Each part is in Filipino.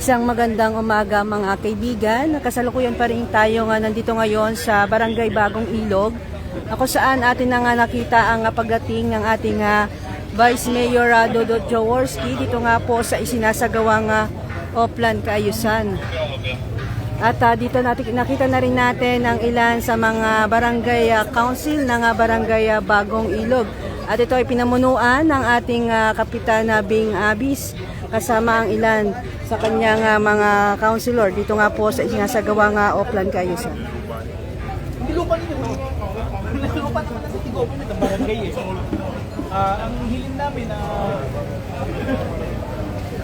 Isang magandang umaga mga kaibigan. Nakasalukuyan pa rin tayo nga nandito ngayon sa Barangay Bagong Ilog. Ako saan atin na nga nakita ang pagdating ng ating ah, Vice Mayor uh, Dodot Jaworski dito nga po sa isinasagawang uh, Oplan Kaayusan. At ah, dito natin, nakita na rin natin ang ilan sa mga barangay ah, council ng ah, barangay ah, Bagong Ilog. At ito ay pinamunuan ng ating ah, Kapitan na Bing Abis kasama ang ilan sa kanyang ah, mga councilor dito nga po sa isinasagawa nga Oplan Kaayusan. Hindi lupa ninyo. Hindi lupa naman ng City Government ang barangay eh. Ah, ang hiling namin na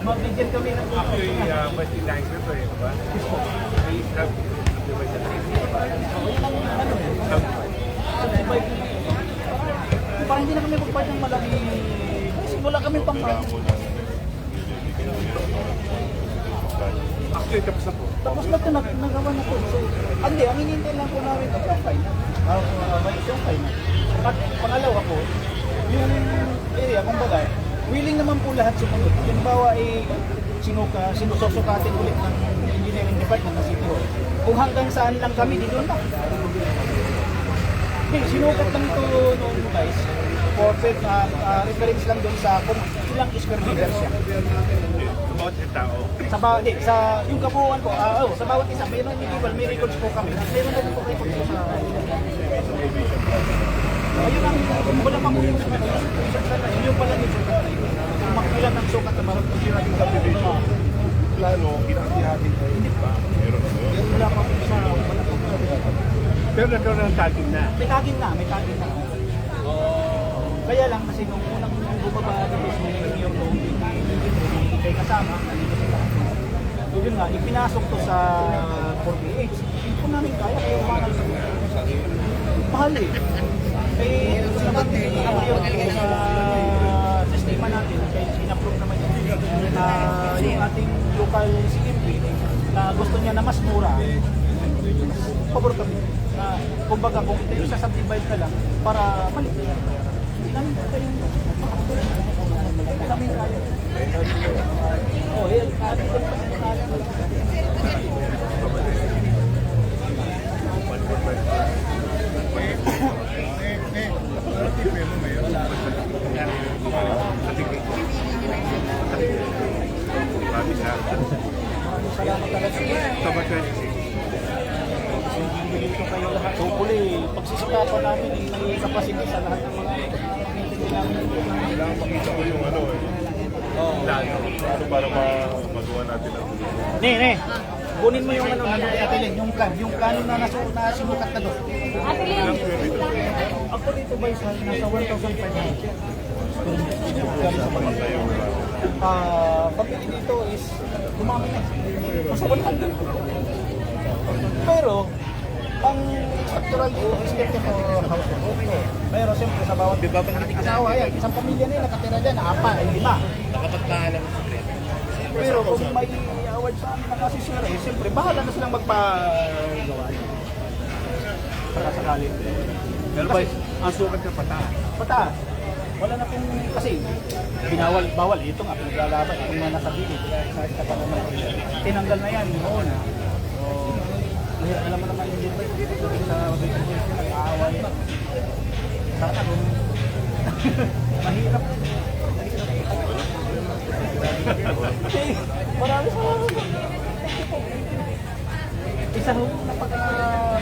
mabigyan kami ng Actually, uh, mas design ko ito eh, diba? May di ba siya? Sub, Parang hindi na kami magpart ng malaki. Kasi wala kami pang Actually, tapos na po. Tapos na ito, nag- nagawa na to. So, hindi, ang hinihintay lang po namin ito, yung fine. Ah, uh, may yung fine. At pangalawa po, yung area, kumbaga, willing naman po lahat sumunod. Halimbawa, eh, sinuka, sinususukatin ulit ng engineering department ng City Hall. Kung hanggang saan lang kami, di doon na. Hindi, sinukat lang ito noon guys. For uh, uh, reference lang doon sa kung ilang square meter siya. Sa tao. Sa bawat, di, sa yung kabuuan ko, ah, oh, sa bawat isa, mayroon individual, may records po kami. Mayroon na po records po sa... Ayun ang, wala pa po yung sukat. Yung pala yung sukat na yun. Makilan ng sukat na marang Kasi natin subdivision, plano, kinakatihatin ko. Hindi pa. Meron na yun. Yung wala pa po sa... Wala po sa... Pero nagkaroon ng tagin na. May tagin na, may tagin na. Kaya lang kasi nung unang bumaba Mayor Long, hindi kayo kasama. So yun nga, ipinasok to sa 48. Hindi po namin kaya, kaya umangal sa Mahal eh. Eh, naman, yun, sa sistema natin, kaya in-approve naman yun, na yung ating local CMP, na gusto niya na mas mura, pabor kami. Na, kumbaga, kung ito yung sasubdivide ka lang, para mali. Hindi namin Hindi namin kaya. Eh, ko pa sa kaya. Promise ha. Salamat talaga. October 26. Dito kayo lahat. Hopefully, pagsisikapan namin, eh, may capacity sa lahat ng mga meeting namin. Kailangan makita ko yung ano eh. Plano para ma- magawa natin ang Ne, ne. Kunin mo yung ano, ano kay Ate Len, yung plan, yung plano na nasu na sinukat na doon. square meter. Ako dito ba isa, nasa 1,500. Tayo, wala. Ah, pabili dito is dumami na. Nasa 100. Pero, ang structural is kept for house of okay. Pero siyempre sa bawat bibabang asawa yan, isang pamilya na yun, nakatira dyan, apa, lima. Nakapagpaalam sa Pero kung may award sa amin na kasi sir, eh, siyempre bahala na silang magpagawa. Saka sakali. Pero ba, ang sukat ka pataas. Pataas. Wala na pong kasi binawal, bawal. Ito nga, pinaglalaban. Yung mga nasa gilid. Sa isa pa naman. Tinanggal na yan noon. So, mahirap alam mo naman yung dito. Sa pa. Sana kung mahirap. Marami sa isa ho na pagka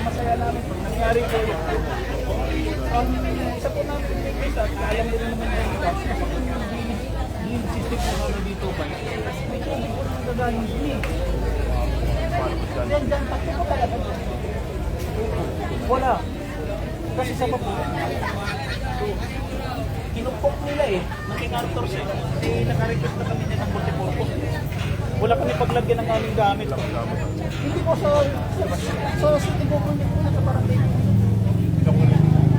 masaya namin nangyari ko ang isa po namin request at alam din naman ng itas na sa yung system po namin dito ba may tubig po nang gagaling din eh yan dyan takbo ko talaga. Wala. Kasi sa papo kinupok nila eh. Ng kinartors eh nakarequest na kami din ng multipurpose wala kami paglagyan ng aming gamit. Hindi ko sa sa city government po na sa barangay.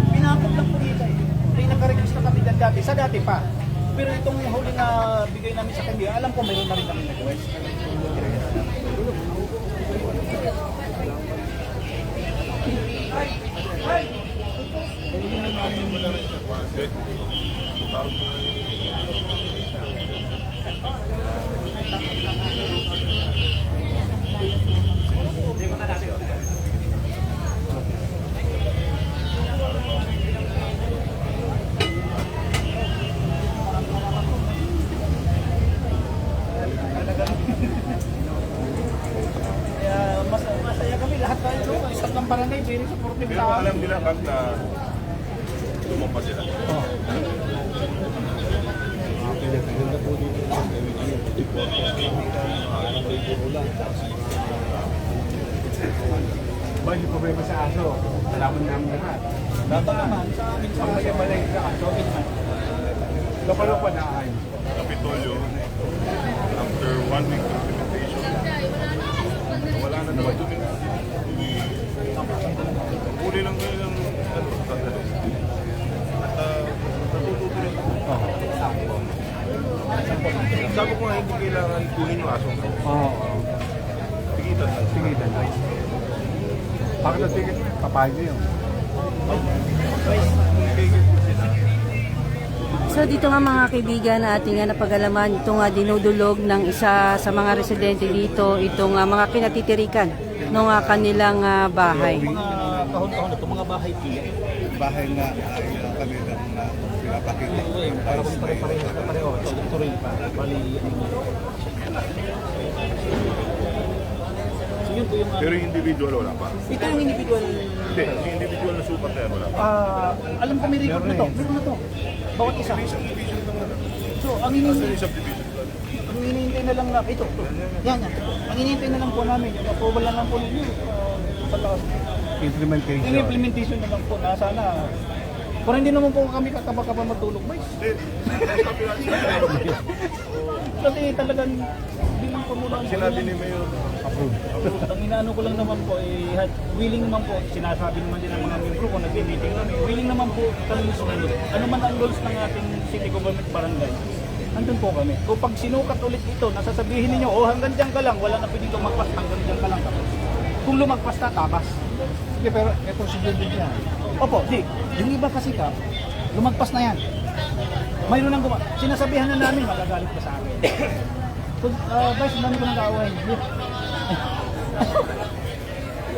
Pinakot lang po nila eh. May nakarequest na kami dati. Sa dati pa. Pero itong huli na bigay namin sa kanya alam ko mayroon na rin kami request very lumampas sila. Ba, hindi problema sa aso. Alaman namin lahat. Dapat naman sa amin sa Pag may malay sa aso, kapalo pa na ayos. Kapitolyo, after one week implementation, wala na naman. Huli lang ngayon ng ano, tatalo. At uh, rin. Sabi ko nga, hindi kailangan kunin yung aso. Oo. Tigitan lang. Tingitan lang. Bakit na tigit? Papayag yun. So dito nga mga kaibigan na ating nga napagalaman, ito nga dinudulog ng isa sa mga residente dito, itong ah, mga kinatitirikan ng ah, kanilang ah, bahay. mga kahon-kahon na ito, mga bahay pila. bahay nga ay uh, kami ng pinapakita. Para kung pare-pareho, pareho, ito, ito rin pa. Bali, ano. So yun po yung, Pero yung individual wala pa. ito yung individual Hindi, yung individual na super yan wala pa. Ah, alam ko may record na to. Meron na to. Bawat isa. So, ang hinihintay, yung subdivision ang hinihintay na lang na, ito, ito. Yan, yan. Ang hinihintay na lang po namin, yung approval na lang po ninyo. Uh, sa taas. Yung Implementation. implementation na lang po na sana. Pero hindi naman po kami kakaba-kaba matulog, boys. Kasi talagang hindi lang po muna. ang- sinabi ni Mayor, Ang inaano ko lang naman po, eh, hat- willing naman po, sinasabi naman din ng mga membro ko, nag-meeting kami, willing naman po kami sumunod. Ano man ang goals ng ating city government barangay, andun po kami. Kung pag sinukat ulit ito, nasasabihin ninyo, oh hanggang dyan ka lang, wala na pwedeng lumagpas, hanggang dyan ka lang. Kung lumagpas na, tabas. Hindi, pero ito si din yan. Opo, di. Yung iba kasi ka, lumagpas na yan. Mayroon nang guma... Sinasabihan na namin, magagalit pa sa akin. Kung, uh, Vice, dami ko nang kaaway.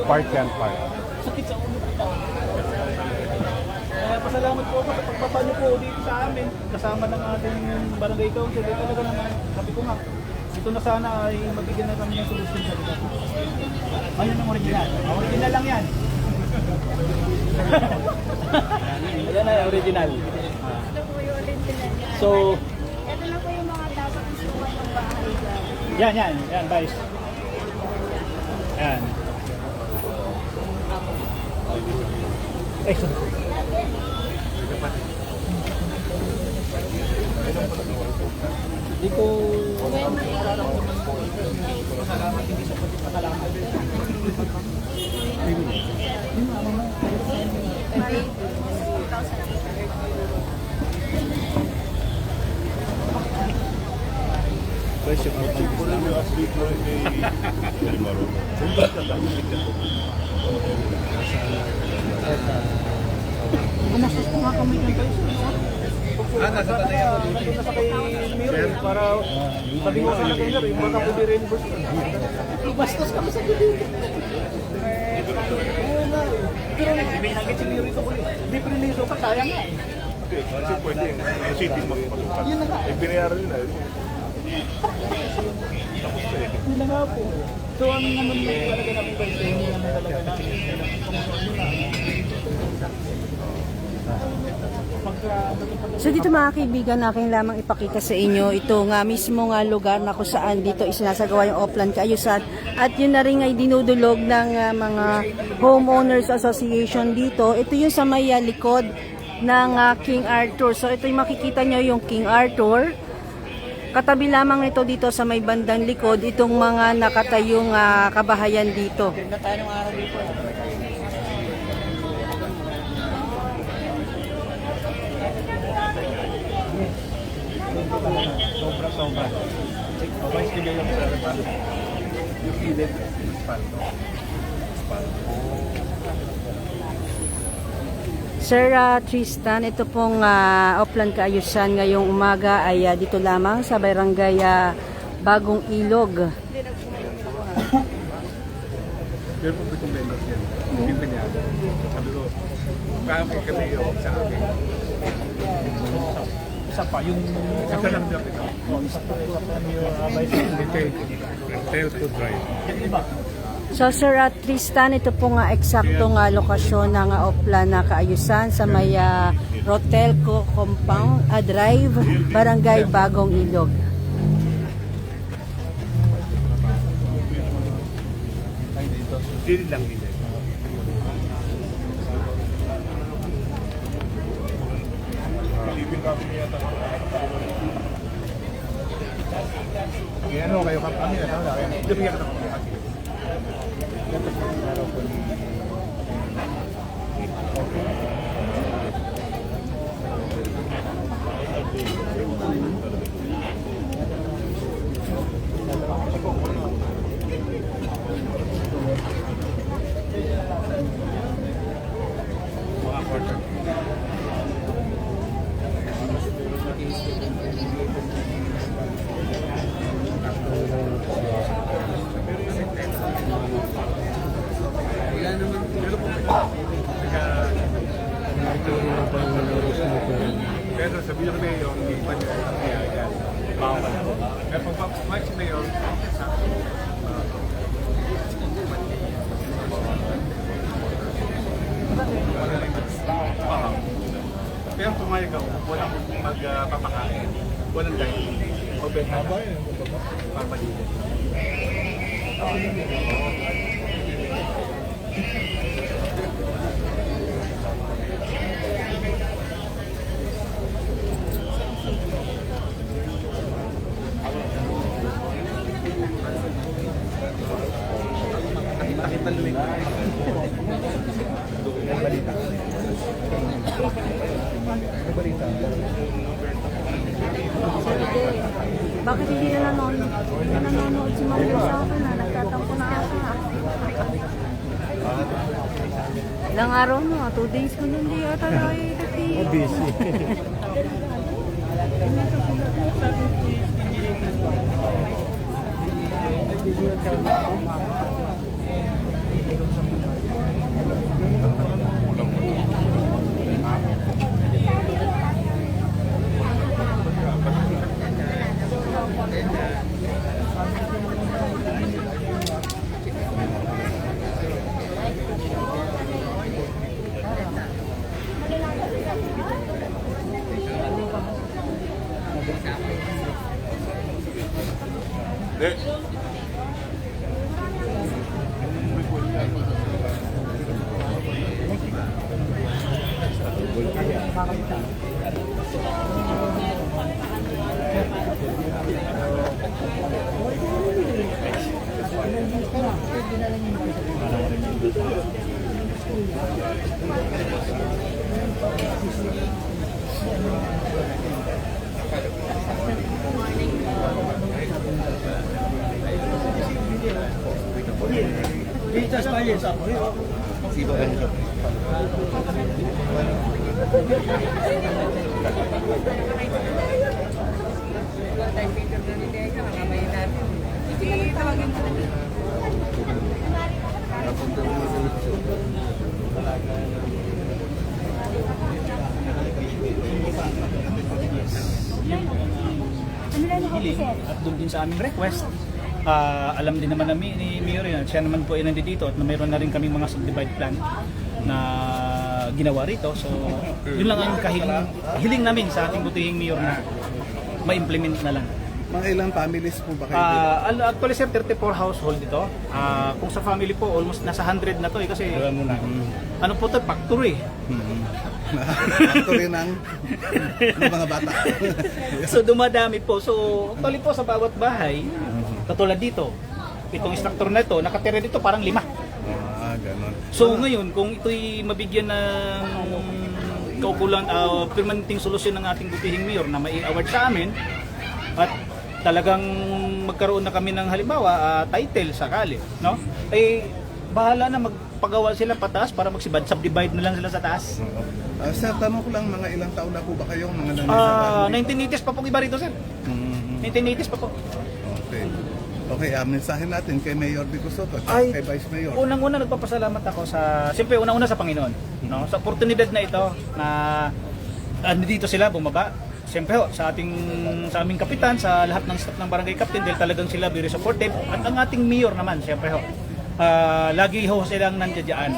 Part yan, part. sakit sa ulo ko. Kaya pasalamat po ako sa pagpapa niyo po dito sa amin. Kasama ng ating barangay council. Eh, talaga naman, sabi ko nga, dito na sana ay mabigyan na kami ng solusyon sa lugar. Ano yung original? Original lang yan. Ayan ay original. Ito po yung original niya. So, Ito na po yung mga dapat isukat ng bahay dyan. yan, yan, yan, guys. Yan. Ay, sorry. Hindi ko pasalamat hindi sa pagpapasalamat. ko lang yung athlete mo kay kay Maro. Hindi ka lang. Gumastos ko nga kami ng guys. Ah, nasa tanay ako dito. Nasa kay Miro para sabi ko sa kanya Miro, yung mga pwede reimburse. Gumastos kami sa dito. Pero may ito. Hindi priniso pa, sayang nga. Hindi, kasi pwede yung city magpasukan. Yun na nga. Eh, binayaran nila. Hindi na nga po. So ang ano naman talaga namin guys, hindi naman talaga namin. Pagka So dito mga kaibigan, aking lamang ipakita sa inyo ito nga mismo nga lugar na kung saan dito isinasagawa yung Oplan Kaayusan at yun na rin ay dinudulog ng ah, mga homeowners association dito. Ito yung sa may ah, likod ng ah, King Arthur. So ito yung makikita nyo yung King Arthur. Katabi lamang ito dito sa may bandang likod itong mga nakatayong ah, kabahayan dito. na tayo ng araw dito. Sobra. Okay, sige yung yung gilid, espalto. Sir ah, Tristan, ito pong uh, Oplan Kaayusan ngayong umaga ay ah, dito lamang sa Barangay ah, Bagong Ilog. Pero kung may members yan, hindi niya. Sabi ko, kami kami yung sa akin. Isa pa, yung... Isa lang dapat ito. Isa pa, isa pa yung uh, to drive. So Sir at Tristan, ito po nga eksakto nga lokasyon ng uh, Opla na kaayusan sa may uh, Rotelco Compound uh, Drive, Barangay Bagong Ilog. Deal lang nila. Living kami yata. Ano kayo kami na tao kaya Lumigyan ka ng mga quarter. Pero sabihin ko na yun, hindi pa niya kaya yan. Bawal. Pero pag match na yun, sa Ah. Pero pumayag ako, walang magpapakain, walang dahil. Mabenta ba yun? Papalitin. Nakita Bakit hindi na nanonood? Na nanonood si Mami sa akin na nagtatampo na ako na. Ilang araw na, two days ko na hindi yata nakikita. Oh, busy. Hindi. Ano na yung hiling at doon din sa aming request. Ah, alam din naman namin ni Mayor yun, siya naman po ay nandito at na mayroon na rin kaming mga subdivide plan na ginawa rito. So, yun lang ang kahiling hiling namin sa ating butihing Mayor na ma-implement na lang. Mga ilang families po ba kayo? Ah, al- actually sir, 34 household ito. Ah, kung sa family po, almost nasa 100 na to eh, kasi ano po to, factory. Actually ng, ng mga bata. so dumadami po. So actually po sa bawat bahay, katulad dito, itong structure na ito, nakatira dito parang lima. ah, ganon. So ngayon, kung ito'y mabigyan ng kaukulan, uh, permanenteng solusyon ng ating butihing mayor na may award sa amin at talagang magkaroon na kami ng halimbawa ah, title sakali, no? Eh bahala na magpagawa sila pataas para magsibad subdivide na lang sila sa taas. Ah, sir, tanong ko lang, mga ilang taon na po ba kayong mga nangyayari? Ah, 1980s pa po iba rito, sir. Mhm. 1980s pa po. Okay. Okay, ah, mensahe natin kay Mayor Vico Soto at Ay, kay Vice Mayor. Unang-una nagpapasalamat ako sa siyempre unang-una sa Panginoon, no? Sa oportunidad na ito na andito sila bumaba. Siyempre ho, sa ating sa aming kapitan, sa lahat ng staff ng barangay captain dahil talagang sila very supportive at ang ating mayor naman, siyempre ho. ah, lagi ho silang nandiyan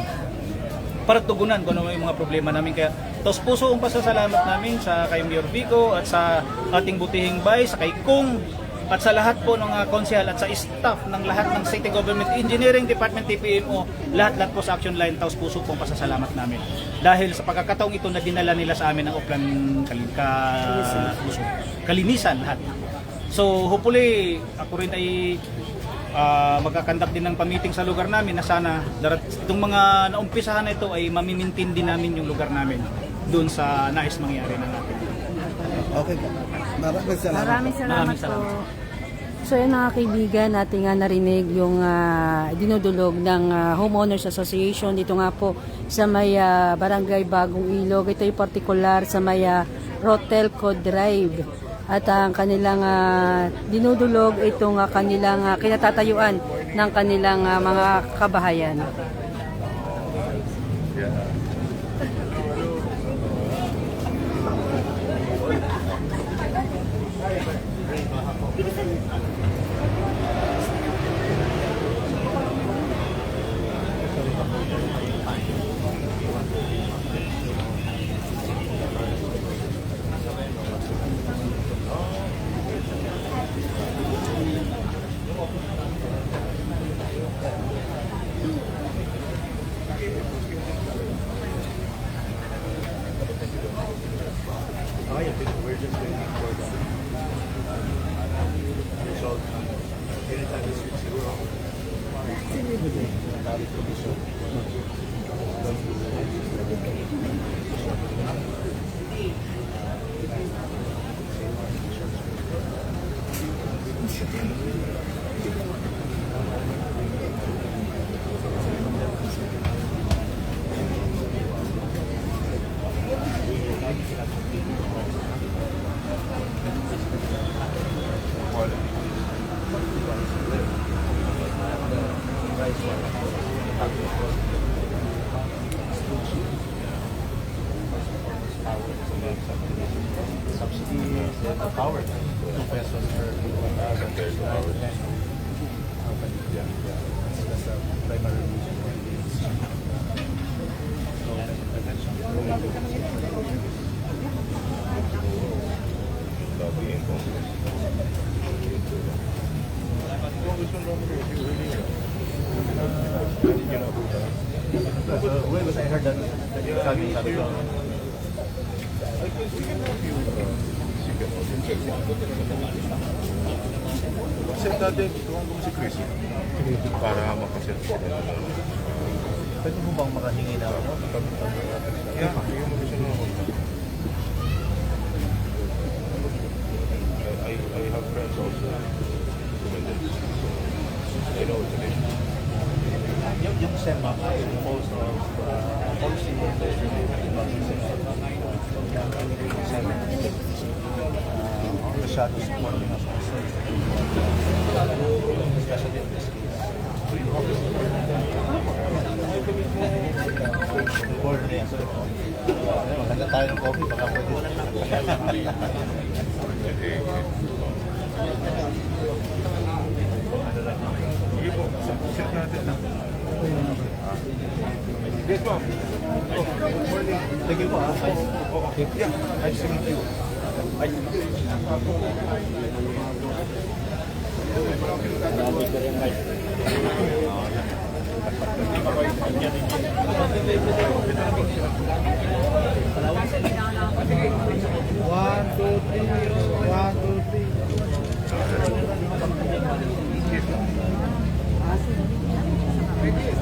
para tugunan kung ano yung mga problema namin. Kaya tos puso ang pasasalamat namin sa kay Mayor Vico at sa ating butihing bay, sa kay Kung at sa lahat po ng uh, konsyal at sa staff ng lahat ng City Government Engineering Department TPMO, lahat-lahat po sa action line, taos puso pong pasasalamat namin. Dahil sa pagkakataong ito na dinala nila sa amin ang Oplan Kalin, ka, Luzon. kalinisan lahat. So hopefully ako rin ay uh, magkakandak din ng pamiting sa lugar namin na sana darat itong mga naumpisahan na ito ay mamimintin din namin yung lugar namin doon sa nais mangyari ng ating Okay po. Maraming salamat. Maraming salamat, Maraming salamat. po. So yun mga kaibigan, natin nga narinig yung ah, dinudulog ng ah, Homeowners Association dito nga po sa may ah, Barangay Bagong Ilog. Ito yung particular sa may ah, Rotelco Drive. At ang kanilang ah, dinudulog itong ah, kanilang ah, kinatatayuan ng kanilang ah, mga kabahayan. Kasi dati, tuwang ko si Chris. Para makasit. Pwede mo bang makahingi na ako? Yeah, yung gusto mo ako. I, I have friends also. I know it's an issue. Yung, yung SEMA, composed of uh, policy masyado supporting us also. Especially in this case. Board na yan. Maganda tayo ng coffee, baka pwede. Sige po, sit natin na. Yes, ma'am. Oh. Thank you po ah. Oh, okay. Yeah, nice to meet you. One, two, three. One, two, three. Basta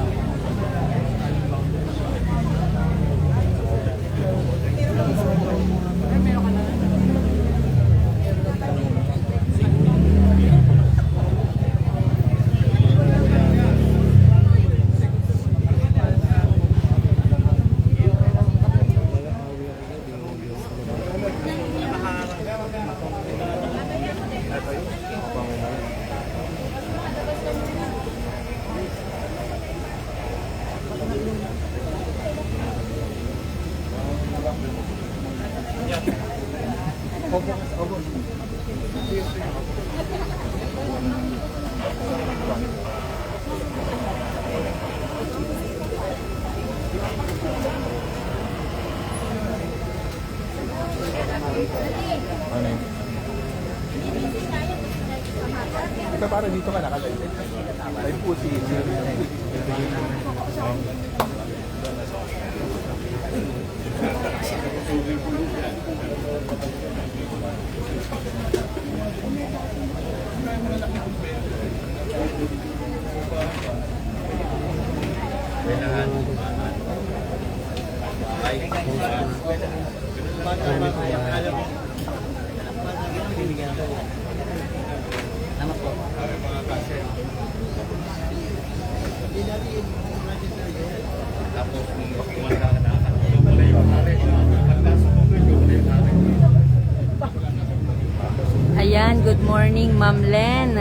morning, Ma'am Len.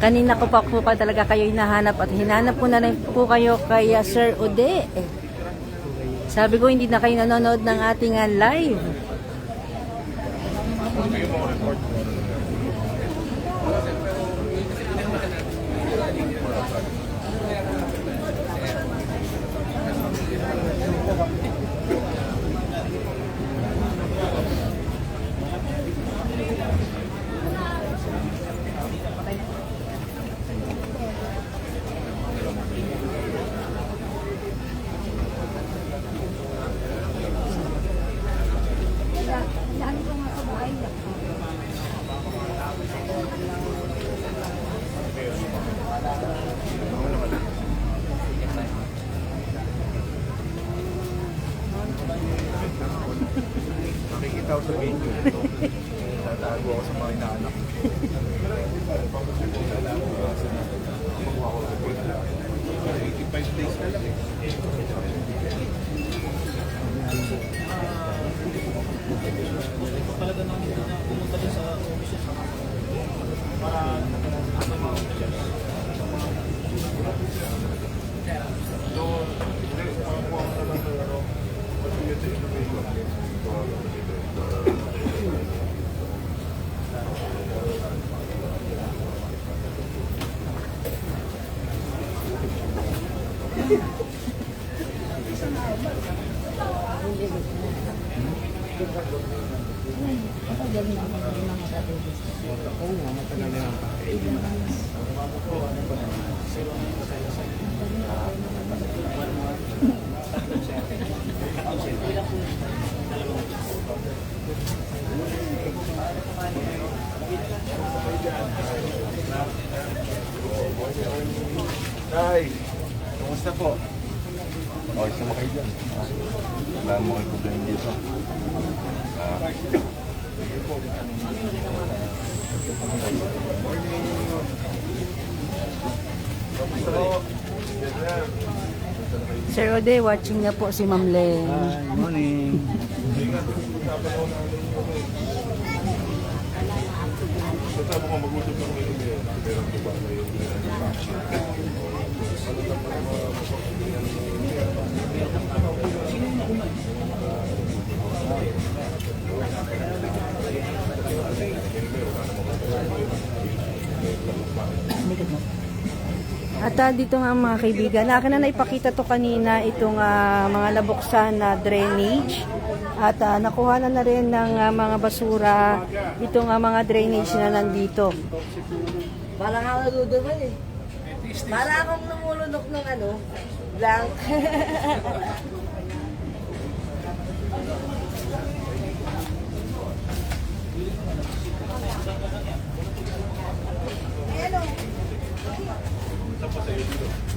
Kanina ko pa po pa talaga kayo hinahanap at hinanap ko na rin po kayo kay uh, Sir Ode. Sabi ko hindi na kayo nanonood ng ating uh, live. Para Wala mo kayo problema dito. Ah. Sir Ode, watching na po si Ma'am Len. Good morning. At ah, dito nga mga kaibigan, akin na naipakita to kanina itong ah, mga nabuksan na drainage. At ah, nakuha na na rin ng ah, mga basura itong ah, mga drainage na nandito. Parang ako naduduman eh. Para akong namulunok ng ano, blank.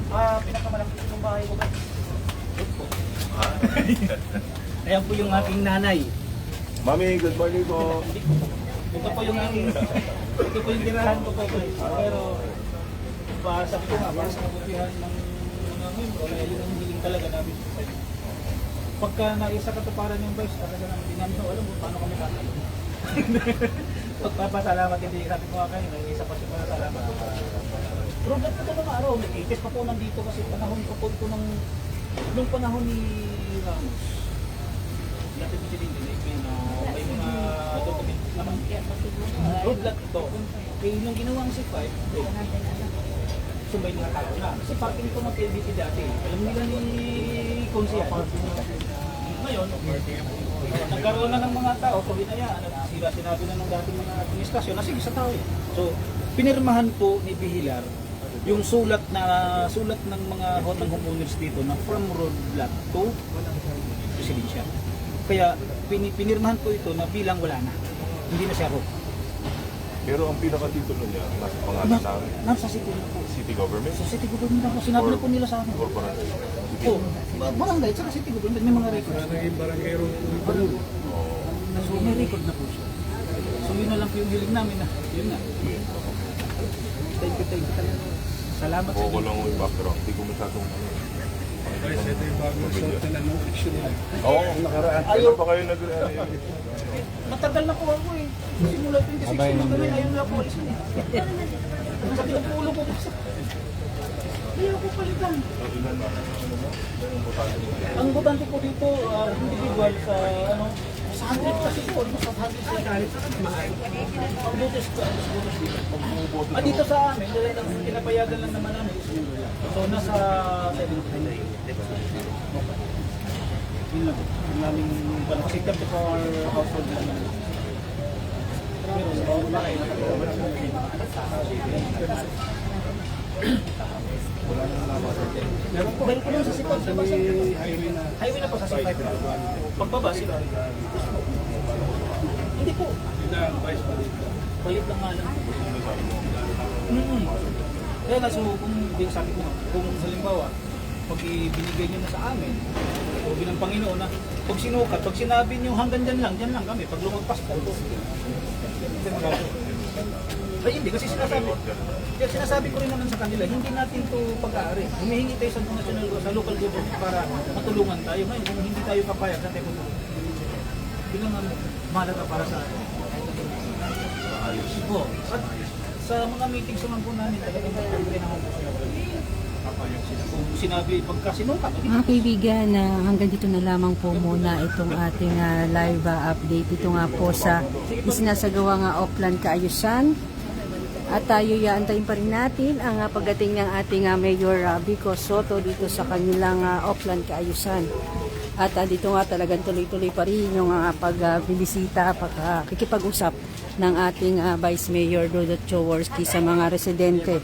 Ah, pinakamalaki ng bahay ko ba? Ayan po yung aking nanay. Mami, good morning po. Ito po yung aking, ito po yung tirahan ko po. Pero, para sabi ko nga, para sa kabutihan ng mga membro, kaya yun ang hiling talaga namin. Pagka naisa katuparan yung vice, talaga naman hindi namin alam kung paano kami tatalo. Pagpapasalamat hindi, sabi ko nga kanina, isa pa siya salamat. Problem ko ng araw, may 80s pa po nandito kasi panahon ko po ito ng, nung panahon ni Ramos. Dati po siya din, may, na, may mga documents naman. Roadblock ito. Eh, nung ginawang C5, eh, sumay mga tao na. Kasi parking ito ng PLDT dati. Alam nila ni Konsiyan. Ngayon, nagkaroon na ng mga tao, so hinayaan, at sila sinabi na ng dating mga administrasyon na sige sa tao yan. So, pinirmahan po ni Bihilar yung sulat na sulat ng mga hotang homeowners dito na from road lot to residential. Kaya pini- pinirmahan po ito na bilang wala na. Hindi na siya road. Pero ang pinakatitulo niya, nasa pangalan Na, namin, nasa city na po. city government Sa city government na po, sinabi na po nila sa amin. or ba- barangay, tsaka city government, may mga records. Naging barangay road po ito. So may record na po siya. So yun na lang po yung hiling namin na, yun na. Thank you, thank you. Salamat sa Oo ko inyo. lang yung background, hindi ko masyadong. Guys, ito yung bagong suot na no fiction nila. Oo, nakaraan. Ayaw pa kayo nag... Matagal na po ako eh. Simula 26 na kami, ayun na po alisin eh. Sabi ng ulo ko kasi. Ayaw ko palitan. Ang botante po dito, ah, individual sa ano, sa 100 kasi po, sa 100 sila kahit Ang butos ko, ang butos dito. Ah, dito sa amin, dahil ang pinapayagan lang naman namin lang. So, nasa 70. Yun lang. Yung naming, ano, kasi 34 household lang naman. Pero, so, bakit? Meron po. Meron po lang sa sipag. Sa highway na. Highway na po sa sipag. Pagbaba sila. Hindi po. Balik lang nga lang. Mm. Kaya nga, so, kung sabi ko, kung halimbawa, pag ibinigay nyo na sa amin, o bilang Panginoon na, pag sinukat, pag sinabi nyo hanggang dyan lang, dyan lang kami, pag lumagpas ka, ito, magagawa. Ay, hindi, kasi sinasabi, kaya sinasabi ko rin naman sa kanila, hindi natin to pag-aari. Humihingi tayo sa national, sa local government para matulungan tayo. Ngayon, kung hindi tayo papayag, saan tayo tutulungan? Yun ang ano, mahalaga para sa atin. Oo. At sa mga meetings naman po namin, talagang nagpapagay naman po sila. Kung sinabi, pagka hindi Mga kaibigan, na hanggang dito na lamang po muna itong ating ah, live ah, update. Ito nga po sa isinasagawa nga Oplan Kaayusan. At tayo yaantayin pa rin natin ang ah, pagdating ng ating ah, Mayor ah, Vico Soto dito sa kanilang ah, Oplan Kaayusan. At ah, dito nga talagang tuloy-tuloy pa rin yung uh, pagbibisita, pagkikipag-usap ng ating ah, Vice Mayor Dodot Choworski sa mga residente.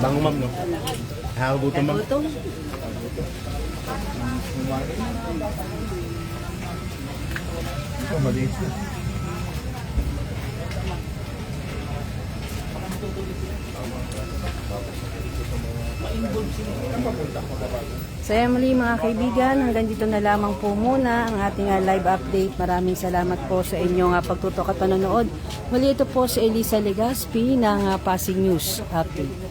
Bango ma'am, no? Nakagutom ma'am. Gutom? Oh, maliit. So yan muli mga kaibigan, hanggang dito na lamang po muna ang ating ah, live update. Maraming salamat po sa inyong uh, pagtutok at panonood. Muli ito po si Elisa Legaspi ng ah, Passing News Update.